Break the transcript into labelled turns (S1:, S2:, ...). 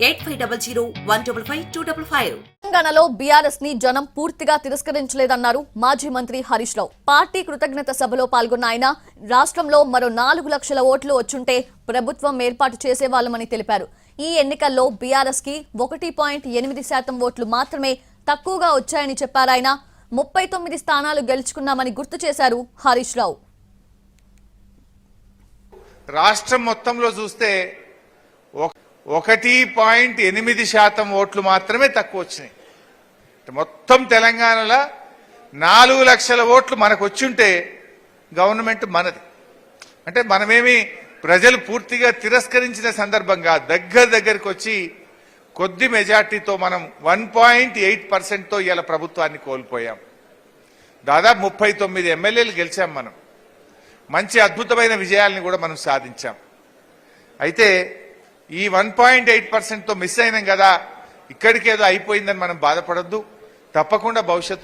S1: eight five double zero one double five two double five.
S2: తెలంగాణలో బీఆర్ఎస్ని జనం పూర్తిగా తిరస్కరించలేదన్నారు మాజీ మంత్రి హరీష్ రావు. పార్టీ కృతజ్ఞత సభలో పాల్గొన్న ఆయన రాష్ట్రంలో మరో నాలుగు లక్షల ఓట్లు వచ్చుంటే ప్రభుత్వం ఏర్పాటు చేసేవాళ్ళమని తెలిపారు. ఈ ఎన్నికల్లో బీఆర్ఎస్కి ఒకటి పాయింట్ ఎనిమిది శాతం ఓట్లు మాత్రమే తక్కువగా వచ్చాయని చెప్పారాయన ముప్పై తొమ్మిది స్థానాలు గెలుచుకున్నామని గుర్తు చేశారు హరీష్ రావు.
S3: రాష్ట్రం మొత్తంలో చూస్తే ఒక- ఒకటి పాయింట్ ఎనిమిది శాతం ఓట్లు మాత్రమే తక్కువ వచ్చినాయి. మొత్తం తెలంగాణలో నాలుగు లక్షల ఓట్లు మనకు వచ్చుంటే గవర్నమెంట్ మనది. అంటే మనమేమి ప్రజలు పూర్తిగా తిరస్కరించిన సందర్భంగా దగ్గర దగ్గరికి వచ్చి కొద్ది మెజార్టీతో మనం వన్ పాయింట్ ఎయిట్ పర్సెంట్తో ఇవాళ ప్రభుత్వాన్ని కోల్పోయాం. దాదాపు ముప్పై తొమ్మిది ఎమ్మెల్యేలు గెలిచాం మనం. మంచి అద్భుతమైన విజయాల్ని కూడా మనం సాధించాం. అయితే ఈ వన్ పాయింట్ ఎయిట్ పర్సెంట్తో మిస్ అయినాం కదా ఇక్కడికేదో అయిపోయిందని మనం బాధపడద్దు. తప్పకుండా భవిష్యత్తు